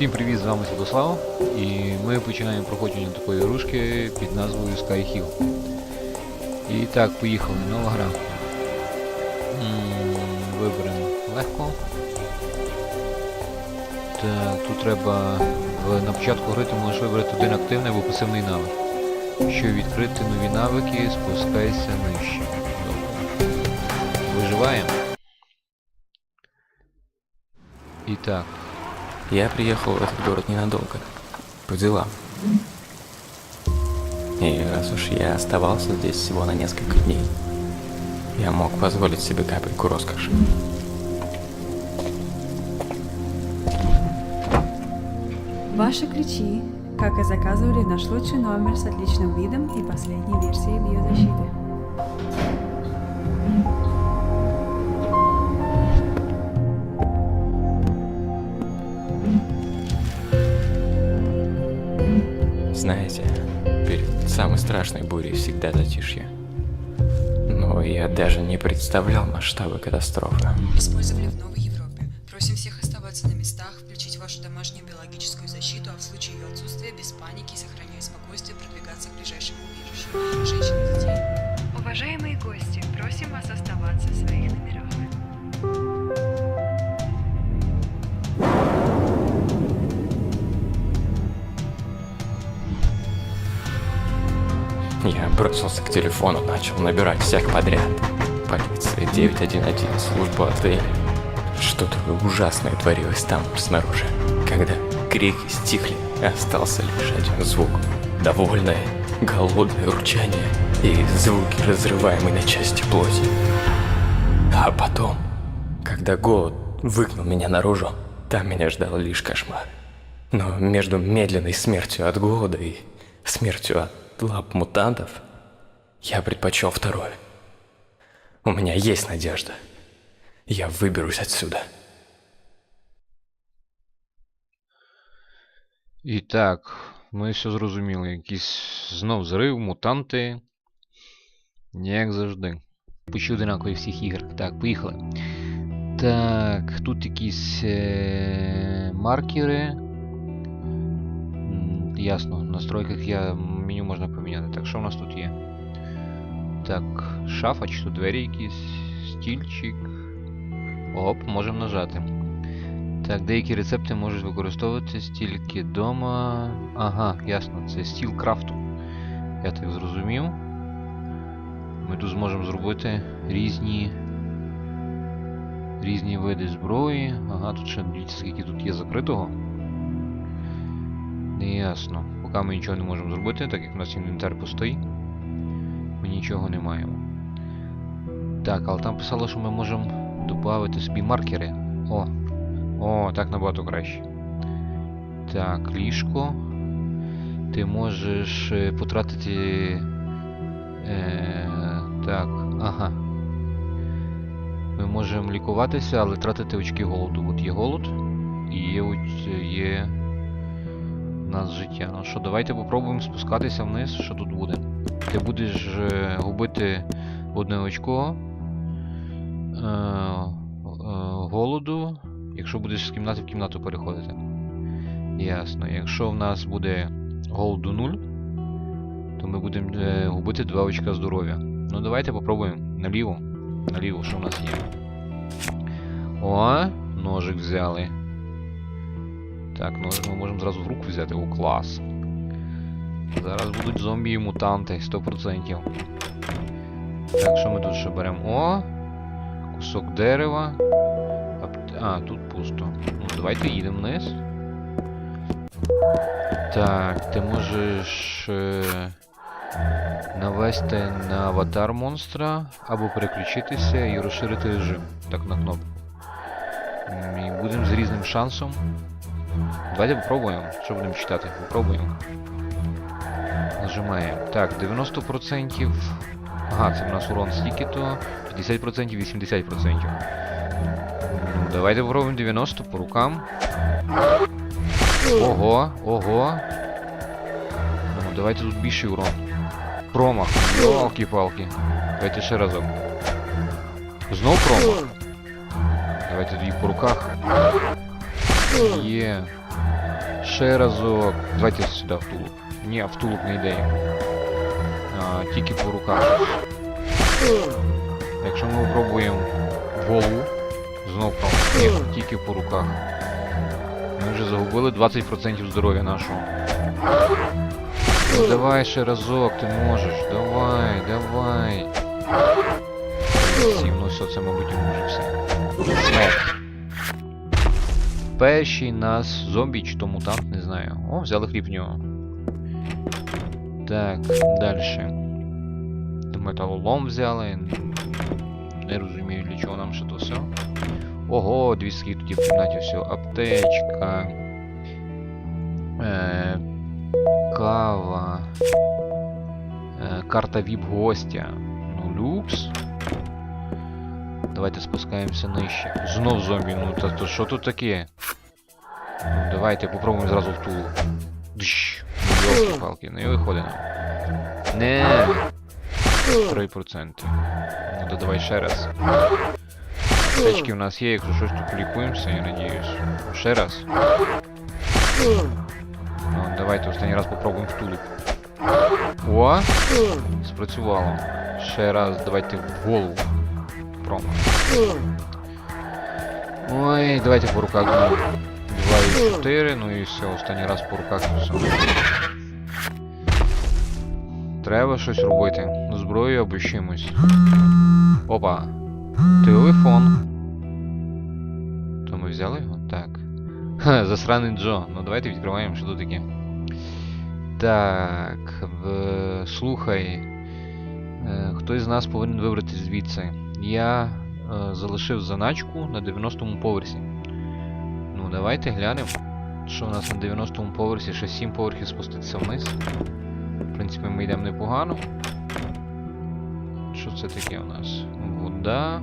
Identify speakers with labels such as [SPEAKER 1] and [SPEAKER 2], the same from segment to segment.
[SPEAKER 1] Всім привіт, з вами Святослав, і ми починаємо проходження такої ігрушки під назвою Sky Hill. І так, поїхали, нова гра. Виберемо легко. Так, тут треба на початку гри ти можеш вибрати один активний або пасивний навик. Щоб відкрити нові навики, спускайся нижче. Добре. Виживаємо. І так.
[SPEAKER 2] Я приехал в этот город ненадолго. По делам. И раз уж я оставался здесь всего на несколько дней, я мог позволить себе капельку роскоши.
[SPEAKER 3] Ваши ключи, как и заказывали, наш лучший номер с отличным видом и последней версией биозащиты.
[SPEAKER 2] Страшной бурей всегда затишье. Но я даже не представлял масштабы катастрофы.
[SPEAKER 4] Использовали в Новой
[SPEAKER 2] бросился к телефону, начал набирать всех подряд. Полиция 911, служба отеля. Что-то ужасное творилось там, снаружи. Когда крики стихли, остался лишь один звук. Довольное, голодное урчание и звуки, разрываемой на части плоти. А потом, когда голод выгнал меня наружу, там меня ждал лишь кошмар. Но между медленной смертью от голода и смертью от лап мутантов я предпочел второе. У меня есть надежда. Я выберусь отсюда.
[SPEAKER 1] І так, ми все зрозуміли. Якийсь знов зрив, мутанти. Як завжди. Почти одинакові всіх ігр. Так, поїхали. Так, тут якісь е- маркери. М, Ясно, в настройках я меню можна поміняти. Так, що в нас тут є? Так, шафа чи тут двері якісь, стільчик. Оп, можемо нажати. Так, деякі рецепти можуть використовуватись тільки вдома. Ага, ясно, це стіл крафту. Я так зрозумів. Ми тут зможемо зробити різні. Різні види зброї. Ага, тут ще дивіться, скільки тут є закритого. Ясно. Поки ми нічого не можемо зробити, так як у нас інвентар пустий. Ми нічого не маємо. Так, але там писало, що ми можемо додати собі маркери. О, о, так набагато краще. Так, ліжко. Ти можеш е, потратити. Е, так, ага. Ми можемо лікуватися, але тратити очки голоду. От є голод і є, є у нас життя. Ну що, давайте попробуємо спускатися вниз, що тут буде. Ти будеш е, губити одне очко е, е, голоду, якщо будеш з кімнати в кімнату переходити. Ясно. Якщо в нас буде голоду 0, то ми будемо е, губити 2 очка здоров'я. Ну давайте попробуємо. Наліво. Наліво, що в нас є. О, ножик взяли. Так, ножик ми можемо зразу в руку взяти. О, клас. Зараз будуть зомбі і мутанти, 100%. Так, що ми тут ще беремо? О! Кусок дерева. А, тут пусто. Ну, давайте їдемо вниз. Так, ти можеш е, навести на аватар монстра або переключитися і розширити режим. Так на кнопку. І будемо з різним шансом. Давайте попробуємо. Що будемо читати? Попробуємо. Нажимаємо. Так, 90%. Ага, це в нас урон стільки-то. 50%, 80%. Ну, давайте попробуємо 90 по рукам. Ого, ого. Ну, давайте тут більший урон. Промах. Йолки-палки. Давайте ще разок. Знов промах. Давайте тоді по руках. Є. Ще разок. Давайте сюди в тулуб. Ні, в тулуб не йде. А, тільки по руках. Якщо ми пробуємо в голову, знов. Ні, тільки по руках. Ми вже загубили 20% здоров'я нашого. Ну давай ще разок, ти можеш. Давай, давай. Сім, ну все, це, мабуть, йому вже все. Смерть. Перший нас зомбі чи то мутант, не знаю. О, взяли хліб в нього. Так, далі. Металолом взяли. Не розумію, для чого нам ще то все. Ого, дві скид тоді в кімнаті все. Аптечка. Е, кава. Е, карта віп гостя. Ну, люкс. Давайте спускаємося нижче. Знов зомбі, ну та то що тут таке? Ну, давайте попробуємо зразу в тулу. Дщ. Ну, йолки-палки, не виходить нам. Не. 3%. Ну то давай ще раз. Аптечки у нас є, якщо щось то полікуємося, я надіюсь. Ще раз. Ну, давайте останній раз попробуємо в тулуб. О! Спрацювало. Ще раз, давайте в голову. Промо. Ой, давайте по руках знову. 2 і 4, ну і все, останній раз по руках і все. Треба щось робити. Зброю або чимось. Опа. Телефон. То ми взяли його? Так. Ха, засраний Джо. Ну давайте відкриваємо, що тут таке. Так. В... Слухай. Е, Хтось з нас повинен вибрати звідси. Я е, залишив заначку на 90-му поверсі. Ну, давайте глянемо. Що у нас на 90-му поверсі, ще 7 поверхів спуститися вниз. В принципі, ми йдемо непогано. Що це таке у нас? Вода.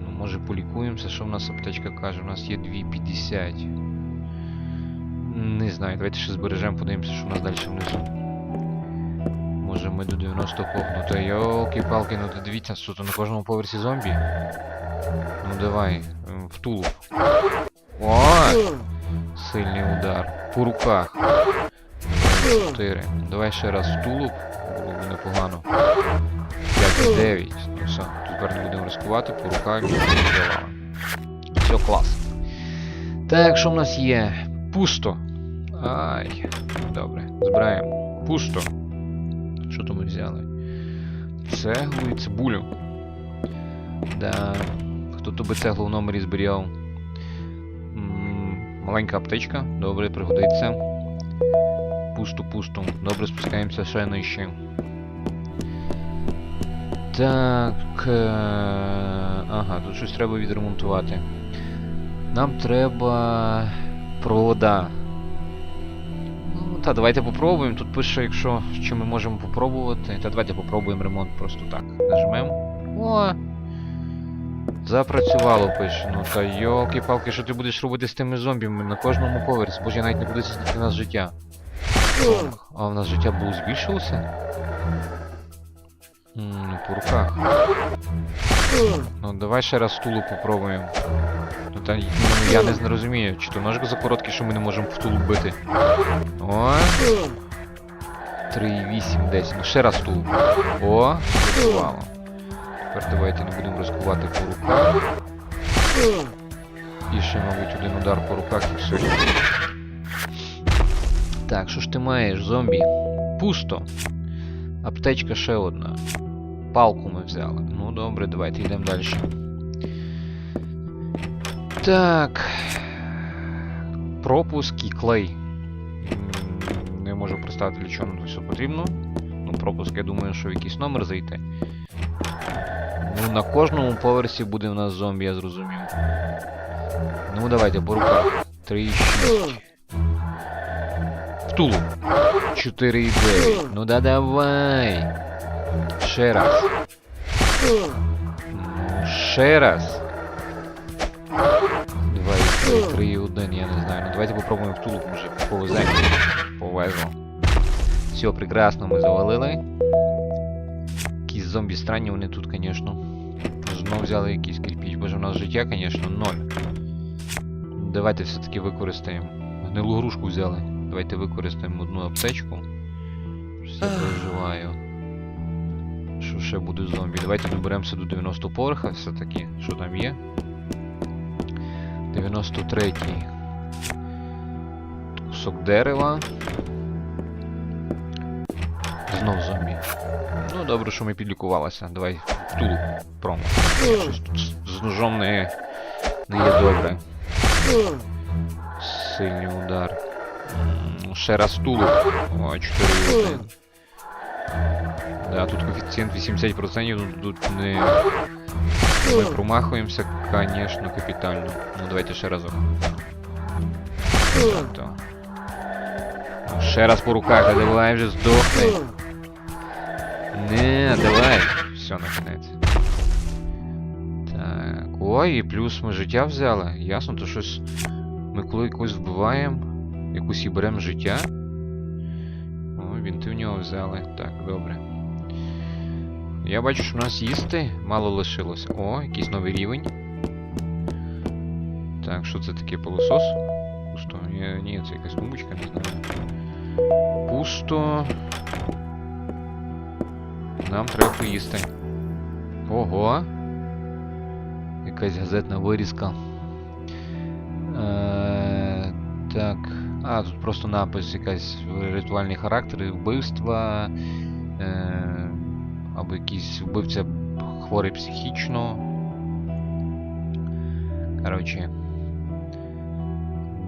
[SPEAKER 1] Ну, може полікуємося, що в нас аптечка каже? У нас є 2,50. Не знаю, давайте ще збережемо, подивимося, що у нас далі внизу. Ми до 90-го ну та йолки-палки, ну ти дивіться, що тут на кожному поверсі зомбі. Ну давай, в тулуб. О! Сильний удар. По руках. 4. Давай ще раз в тулуб. Було б непогано. 5 9. Ну все, тепер не будемо ризикувати, по руках. Все клас. Так, що в нас є? Пусто. Ай. Добре. Збираємо. Пусто. Що то ми взяли? Цеглу і цибулю. Да. Хто то би цеглу в номері зберігав? Маленька аптечка. Добре, пригодиться. Пусто. Добре, спускаємося ще нижче. Так. Е... Ага, тут щось треба відремонтувати. Нам треба провода. Та давайте попробуємо. Тут пише, якщо що ми можемо попробувати. Та давайте попробуємо ремонт просто так. Нажмемо. О! Запрацювало пише. Ну та йолки-палки, що ти будеш робити з тими зомбіми на кожному поверсі? Боже, я навіть не буду скільки нас життя. А у нас життя було збільшилося? М, Ну, по руках. Ну, давай ще раз стулу попробуємо. Ну та ну, я не розумію, чи то ножик за короткий, що ми не можемо в тулу бити. О. 3,8, 10. Ну ще раз тулу. О, спрацювало. Тепер давайте не будемо ризикувати по руках. І ще, мабуть, один удар по руках і все. Так, що ж ти маєш, зомбі? Пусто. Аптечка ще одна. Палку ми взяли. Ну добре, давайте йдемо далі. Так. Пропуск і клей. Не можу представити, для чого нам все потрібно. Ну, пропуск, я думаю, що в якийсь номер зайти. Ну, на кожному поверсі буде в нас зомбі, я зрозумів. Ну, давайте, по руках. 3,6. Втулу. 4,9. Ну да давай. Ще раз. Ще раз. 2,3, 3,1, я не знаю. Ну давайте попробуємо втулу, може повезе. Повезло. Все, прекрасно, ми завалили. Якісь зомбі странні вони тут, звісно. Знов взяли якийсь кирпіч. Боже, у нас життя, звісно, ноль. Давайте все-таки використаємо. Гнилу грушку взяли. Давайте використаємо одну аптечку. Я переживаю. Що ще буде зомбі? Давайте доберемося до 90 поверха все-таки. Що там є? 93. Кусок дерева. Знов зомбі. Ну, добре, що ми підлікувалися. Давай тулу промо. З- ножом не, не є добре. Сильний удар. Ще раз тулу. О, 4 Да, тут коефіцієнт 80%, тут, тут не... Ми промахуємося, конечно, капітально. Ну давайте ще разок. Ну, Ще раз по руках, а давай вже здохни. Не, давай. Все, наконець. Так. Ой, і плюс ми життя взяли. Ясно, то щось. Ми коли якось вбиваємо, якусь і беремо життя. О, вінти в нього взяли. Так, добре. Я бачу, що у нас їсти мало лишилося. О, якийсь новий рівень. Так, що це таке пилосос? Пусто. Ні, ні, це якась тумбочка, не знаю. Пусто. Нам треба поїсти. Ого. Якась газетна вирізка. Е, так. А, тут просто напис якась ритуальний характер, вбивства. Е, або якийсь вбивця хворий психічно. Коротше.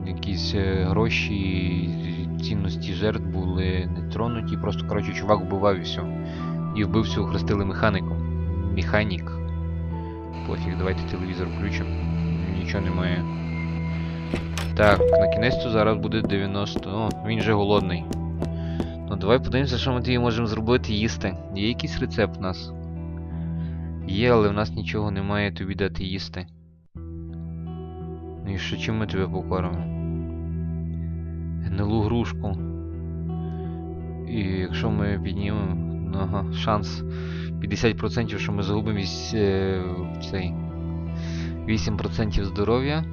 [SPEAKER 1] Якісь е, гроші, цінності жертв були не тронуті. Просто, коротше, чувак вбивав і все. І вбивцю охрестили механіком. Механік. Пофіг, давайте телевізор включимо. Нічого немає. Так, на кінець то зараз буде 90. О, він же голодний. Ну давай подивимося, що ми тоді можемо зробити їсти. Є якийсь рецепт у нас? Є, але в нас нічого немає тобі дати їсти. Ну і що чим ми тебе покормимо? Гнилу грушку. І якщо ми піднімемо. Ну, ага, шанс 50%, що ми загубимо е, цей 8% здоров'я.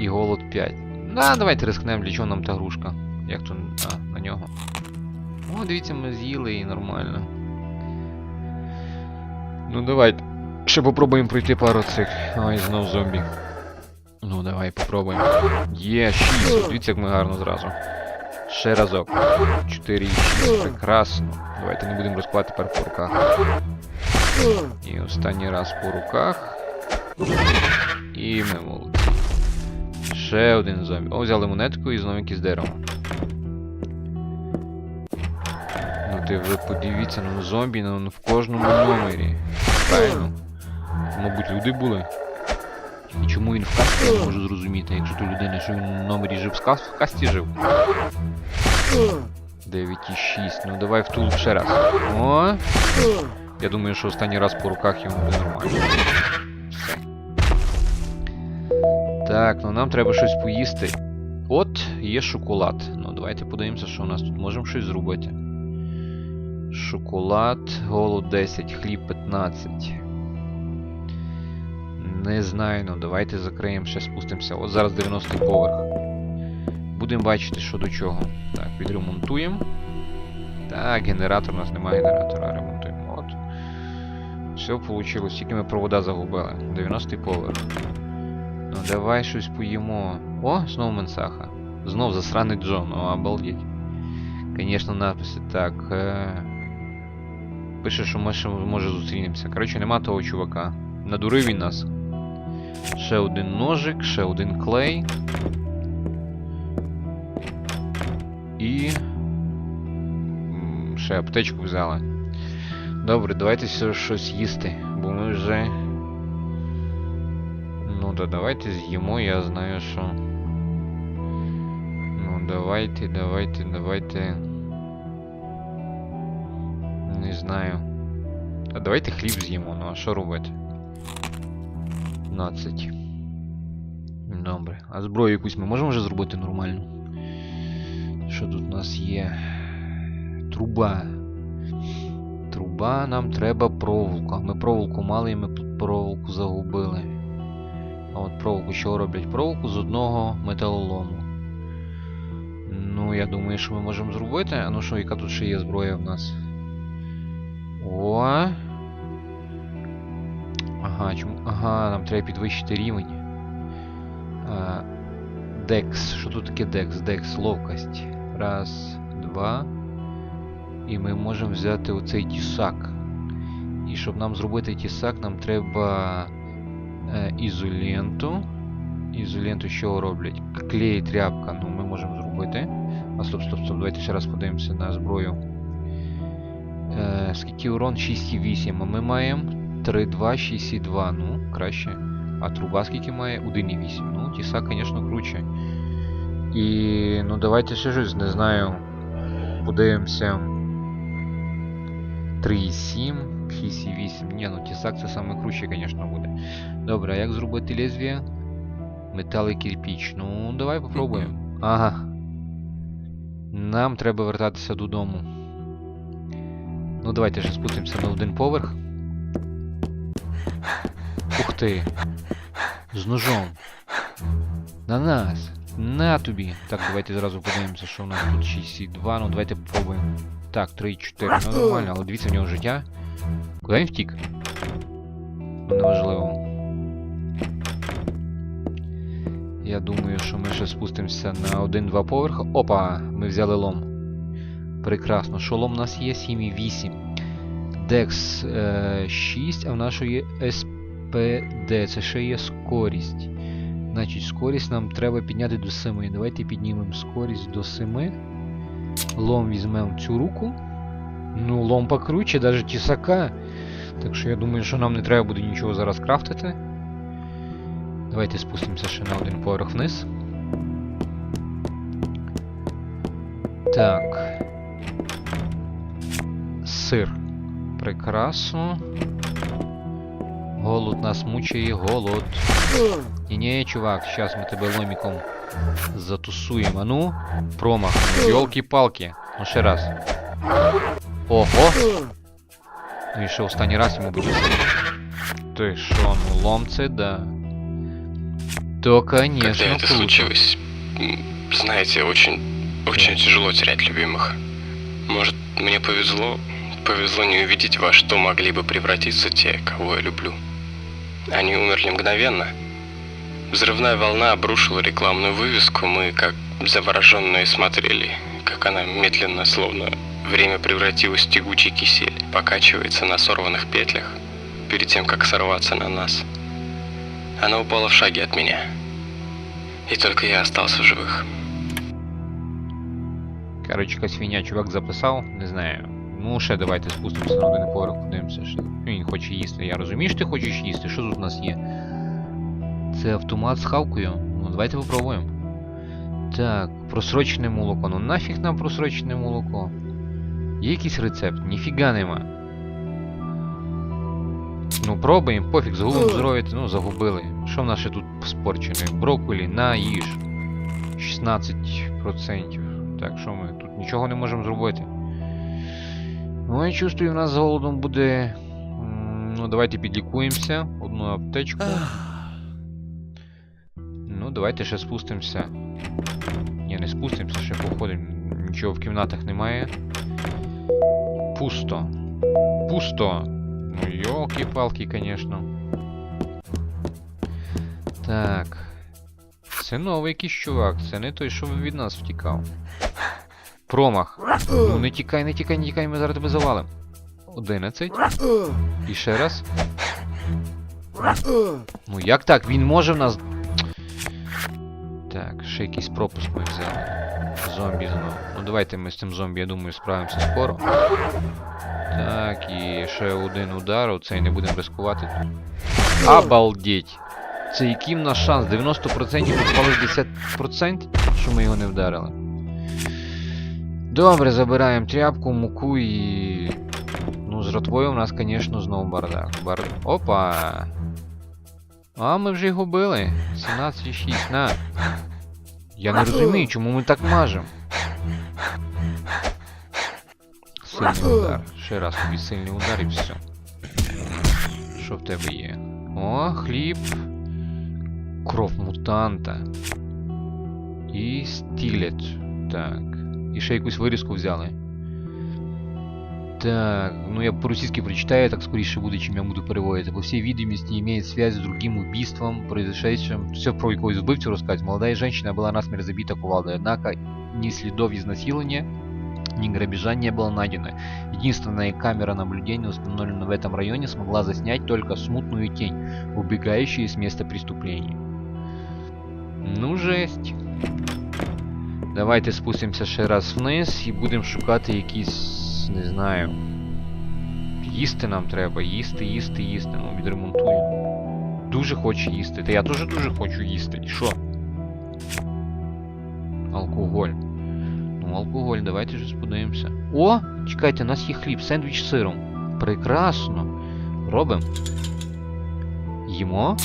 [SPEAKER 1] І голод 5. Да, давайте рискнемо, для чого нам та грушка. Як то. А, на нього. О, дивіться, ми з'їли і нормально. Ну давайте. Ще попробуємо пройти пару цих. Ой, знов зомбі. Ну давай попробуємо. Є, 6. Дивіться, як ми гарно зразу. Ще разок. 4 і 6. Прекрасно. Давайте не будемо розкладати тепер по руках. І останній раз по руках. І ми молодці. Ще один зомбі. О, взяли монетку і знову якийсь дерево. Ну ти ви подивіться, ну зомбі ну, в кожному номері. Правильно. Мабуть, люди були. І чому він в касті, не можу зрозуміти, якщо то людина, що він в номері жив в касті, в касті жив. 9,6. Ну давай втул ще раз. О! Я думаю, що останній раз по руках йому буде нормально. Так, ну нам треба щось поїсти. От, є шоколад. Ну, давайте подивимося, що у нас тут. Можемо щось зробити. Шоколад, голод 10, хліб 15. Не знаю, ну давайте закриємо, ще спустимося. От зараз 90 поверх. Будемо бачити, що до чого. Так, відремонтуємо. Так, генератор у нас немає генератора, ремонтуємо. От. Все вийшло, тільки ми провода загубили. 90 поверх. Ну давай щось поїмо. О, знову Менсаха. Знов засраний Джон, о, обалдеть. Конечно, написи. Так. Е... Пише, що ми ще може зустрінемося. Коротше, нема того чувака. Надурив він нас. Ще один ножик, ще один клей. І. Ще аптечку взяли. Добре, давайте все щось їсти, бо ми вже. Ну давайте з'їмо, я знаю, що. Ну давайте, давайте, давайте. Не знаю. А давайте хліб з'їмо, ну а що робити? 15. Добре. А зброю якусь ми можемо вже зробити нормальну? Що тут у нас є? Труба. Труба, нам треба проволока. Ми проволоку мали і ми проволоку загубили. А от проволоку що роблять? Проволоку з одного металолому. Ну, я думаю, що ми можемо зробити. А ну що, яка тут ще є зброя в нас? О. Ага, чому. Ага, нам треба підвищити рівень. Декс. Що тут таке Декс? Декс, ловкость. Раз, два. І ми можемо взяти оцей тісак. І щоб нам зробити тісак, нам треба ізоленту. Ізоленту з чого роблять? Клей, тряпка, ну ми можемо зробити. А стоп, стоп, стоп, давайте ще раз подивимося на зброю. Е, скільки урон? 6,8, а ми маємо 3,2, 6,2. Ну, краще. А труба скільки має? 1,8. Ну, тісак, звісно, круче. І ну давайте ще щось, не знаю. Подивимося. 3,7, 6,8. Ні, ну тісак це саме круче, звісно, буде. Добре, а як зробити лезвие? Метал і кирпіч. Ну, давай попробуємо. Ага. Нам треба вертатися додому. Ну, давайте же спустимося на один поверх. Ух ти. З ножом. На нас. На тобі. Так, давайте зразу подивимося, що у нас тут 6,2. Ну, давайте попробуємо. Так, 3,4. Ну, нормально, але дивіться в нього життя. Куди він втік? Неважливо. Я думаю, що ми ще спустимося на один-два поверха. Опа! Ми взяли лом. Прекрасно. Що лом у нас є? 7,8. Декс е, 6, а в нашої СПД. Це ще є скорість. Значить, скорість нам треба підняти до 7. Давайте піднімемо скорість до 7. Лом візьмемо цю руку. Ну, лом покруче, навіть тісака. Так що я думаю, що нам не треба буде нічого зараз крафтити. Давайте спустимося ще на один поверх вниз. Так. Сир. Прекрасно. Голод нас мучає, голод. Ні, ні, чувак, зараз ми тебе ломіком затусуємо. Ну, промах. Йолки-палки. Ну ще раз. Ого! Ну і ще останній раз йому буде. Ти що, ну лом це да. То, конечно,
[SPEAKER 2] Когда это
[SPEAKER 1] круто.
[SPEAKER 2] случилось, знаете, очень, очень тяжело терять любимых. Может, мне повезло, повезло не увидеть во что могли бы превратиться те, кого я люблю. Они умерли мгновенно. Взрывная волна обрушила рекламную вывеску, мы, как завороженные, смотрели, как она медленно, словно время превратилось в тягучий кисель, покачивается на сорванных петлях, перед тем, как сорваться на нас. Она упала в шаге от меня. И только я остался в живых.
[SPEAKER 1] Коротше, якась фігня чувак записав, не знаю. Ну, ще давайте спустимося на один поверх, подивимося. Що... Він хоче їсти. Я розумію, що ти хочеш їсти. Що тут у нас є? Це автомат з хавкою. Ну, давайте попробуємо. Так, просрочене молоко. Ну нафіг нам просрочене молоко. Є якийсь рецепт? Ніфіга нема. Ну, пробуємо, пофіг, загубимо здоров'я, ну загубили. Що в нас ще тут спорчене? Брокколі, на їж. 16%. Так, що ми тут нічого не можемо зробити. Ну, я чувствую, в нас з голодом буде. Ну, давайте підлікуємося. Одну аптечку. Ну, давайте ще спустимося. Ні, не спустимося, ще походимо. Нічого в кімнатах немає. Пусто. Пусто. Ну, йолки-палки, конечно. Так. Це новий якийсь чувак, це не той, що від нас втікав. Промах. Ну не тікай, не тікай, не тікай, ми зараз тебе завалим. 11. І ще раз. Ну як так? Він може в нас. Так, ще якийсь пропуск ми взяли. Зомбі знову. Ну давайте ми з цим зомбі, я думаю, справимося скоро. Так, і ще один удар, оцей не будемо ризикувати. Обалдеть! Це який в нас шанс? 90% попали 10%, що ми його не вдарили. Добре, забираємо тряпку, муку і. Ну, з ротвою у нас, звісно, знову бардак. Бар... Опа! А, ми вже його били. 17,6, на. Я не розумію, чому ми так мажемо. Сильний удар. Ще раз тобі сильний удар і все. Що в тебе є? О, хліб. Кров мутанта. І стілець. Так. І ще якусь вирізку взяли. Так, ну я по-русски прочитаю, так скоріше буде, чим я буду переводити. По всей видимости, имеет связь с другим убийством, произошедшим. Все про якогось вбивцю розказують. Молодая женщина была насмерть забита кувалдой, однако ни следов изнасилования, ни грабежа не было найдено. Единственная камера наблюдения, установленная в этом районе, смогла заснять только смутную тень, убегающую с места преступления. Ну, жесть. Давайте спустимося ще раз вниз і будемо шукати якісь, не знаю. Їсти нам треба, їсти, їсти, їсти. Ну, відремонтую. Дуже хочу їсти. Та я теж дуже хочу їсти. І що? Алкоголь. Ну, алкоголь, давайте ж подивимося. О! Чекайте, у нас є хліб, сендвіч з сиром. Прекрасно. Робимо. Їмо.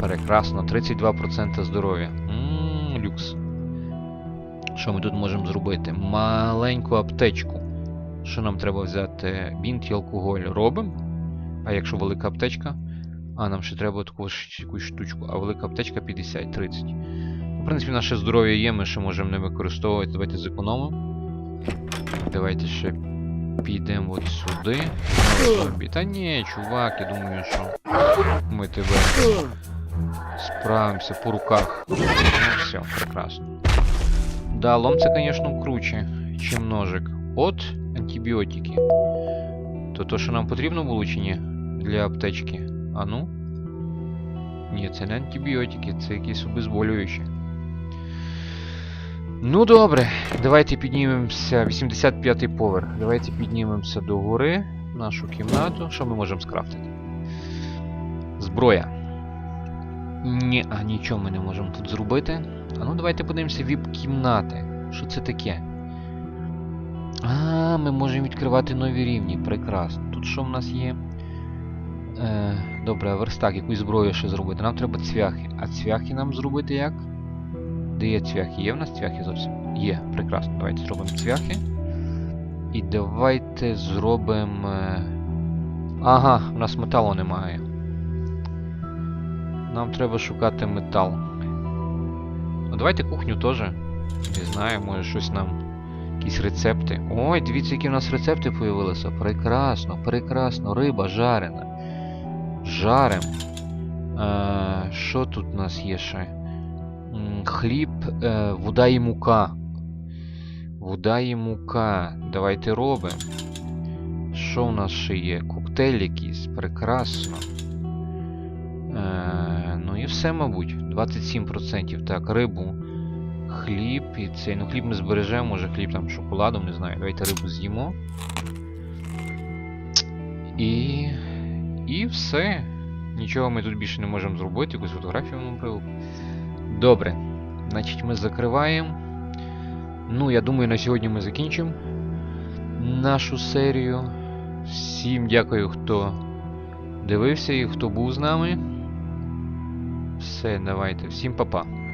[SPEAKER 1] Прекрасно, 32% здоров'я. Що ми тут можемо зробити? Маленьку аптечку. Що нам треба взяти? Бінт і алкоголь робимо. А якщо велика аптечка? А, нам ще треба таку якусь штучку. А велика аптечка 50-30. Ну, В принципі, наше здоров'я є, ми ще можемо не використовувати. Давайте зекономимо. Давайте ще підемо от сюди. Зомбі. Та ні, чувак, я думаю, що ми тебе справимося по руках. Ну все, прекрасно. Да, лом це, конечно, круче, чим ножик. От антибіотики. То то, що нам потрібно було чи? Для аптечки. А ну? Ні, це не антибіотики, це якісь обезболюючі. Ну добре, давайте піднімемося. 85-й поверх. Давайте піднімемося до гори, в нашу кімнату. Що ми можемо скрафтити? Зброя. Ні, а нічого ми не можемо тут зробити. А ну давайте подивимося віп-кімнати. Що це таке? А, ми можемо відкривати нові рівні. Прекрасно. Тут що в нас є? Е, добре, верстак, якусь зброю ще зробити. Нам треба цвяхи. А цвяхи нам зробити як? Де є цвяхи? Є в нас цвяхи зовсім? Є, прекрасно. Давайте зробимо цвяхи. І давайте зробимо. е, Ага, у нас металу немає. Нам треба шукати метал. Давайте кухню теж. Не знаю, може щось нам. Якісь рецепти. Ой, дивіться, які в нас рецепти появилися. Прекрасно, прекрасно. Риба жарена. Жарим. Е, що тут у нас є ще? Хліб, е, вода і мука. Вода і мука. Давайте робимо. Що у нас ще є? Коктейль якийсь. Прекрасно. Е, ну і все, мабуть. 27%. Так, рибу. Хліб і цей. Ну хліб ми збережемо, може хліб там шоколадом, не знаю. Давайте рибу з'їмо. І. І все. Нічого ми тут більше не можемо зробити, якусь фотографію нам привели. Добре. Значить, ми закриваємо. Ну, я думаю, на сьогодні ми закінчимо нашу серію. Всім дякую, хто дивився і хто був з нами. Все, давайте. Всім па-па.